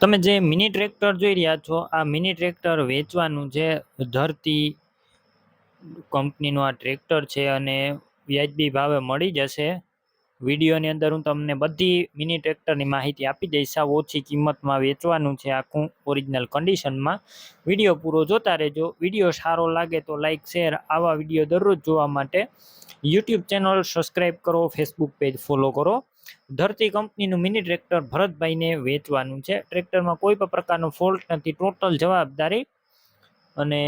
તમે જે mini tractor જોઈ રહ્યા છો, આ મિની ટ્રેક્ટર વેચવાનું છે ધરતી કંપનીનું આ ટ્રેક્ટર છે અને વ્યાજબી ભાવે મળી જશે વિડીયોની અંદર હું તમને બધી મિની ટ્રેક્ટરની માહિતી આપી દઈશ. આ ઓછી કિંમતમાં વેચવાનું છે આખું ઓરિજિનલ કન્ડિશનમાં વીડિયો પૂરો જોતા રહેજો. વીડિયો સારો લાગે તો લાઇક શેર આવા વીડિયો દરરોજ જોવા માટે યુટ્યુબ ચેનલ સબસ્ક્રાઈબ કરો ફેસબુક પેજ ફોલો કરો. ધરતી કંપનીનું મિની ટ્રેક્ટર ભરતભાઈને વેચવાનું છે. ટ્રેક્ટરમાં કોઈ પણ પ્રકારનો ફોલ્ટ નથી ટોટલ જવાબદારી અને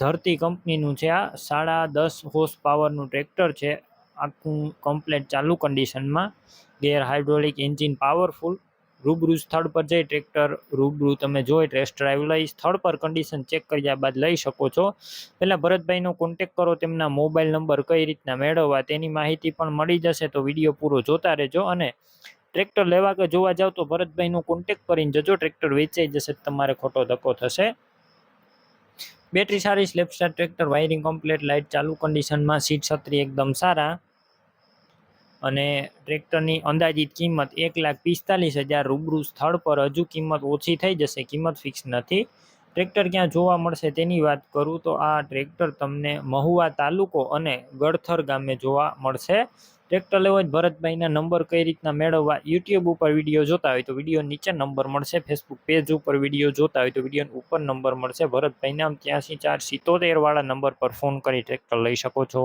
ધરતી કંપનીનું છે આ. સાડા દસ હોર્સ પાવરનું ટ્રેક્ટર છે. આખું કમ્પ્લેટ ચાલુ કન્ડિશનમાં ગેર હાઇડ્રોલિક એન્જિન પાવરફુલ રૂબરૂ સ્થળ પર જઈ ટ્રેક્ટર રૂબરૂ તમે જોઈ ટેસ્ટ ડ્રાઈવ લઈ સ્થળ પર કન્ડિશન ચેક કર્યા બાદ લઈ શકો છો. પહેલાં ભરતભાઈનો કોન્ટેક કરો, તેમના મોબાઈલ નંબર કઈ રીતના મેળવવા તેની માહિતી પણ મળી જશે, તો વીડિયો પૂરો જોતા રહેજો અને ટ્રેક્ટર લેવા કે જોવા જાવ તો ભરતભાઈનો કોન્ટેક કરીને જજો ટ્રેક્ટર વેચાઈ જશે તમારે ખોટો ધક્કો થશે. બેટરી સારી સ્લેપસ્ટાર ટ્રેક્ટર વાયરિંગ કમ્પ્લીટ લાઇટ ચાલુ કન્ડિશનમાં સીટ છત્રી એકદમ સારા. અને ટ્રેક્ટરની અંદાજિત કિંમત એક લાખ પિસ્તાલીસ હજાર રૂબરૂ સ્થળ પર હજુ કિંમત ઓછી થઈ જશે, કિંમત ફિક્સ નથી. ટ્રેક્ટર ક્યાં જોવા મળશે તેની વાત કરું તો આ ટ્રેક્ટર તમને મહુવા તાલુકો અને ગળથર ગામે જોવા મળશે. ટ્રેક્ટર લેવો જ ભરતભાઈના નંબર કઈ રીતના મેળવવા યુટ્યુબ ઉપર વીડિયો જોતા હોય તો વીડિયો નીચે નંબર મળશે, ફેસબુક પેજ ઉપર વીડિયો જોતા હોય તો વીડિયો ઉપર નંબર મળશે. ભરતભાઈના ત્યાંસી ચાર સિત્તોતેર વાળા નંબર પર ફોન કરી ટ્રેક્ટર લઈ શકો છો.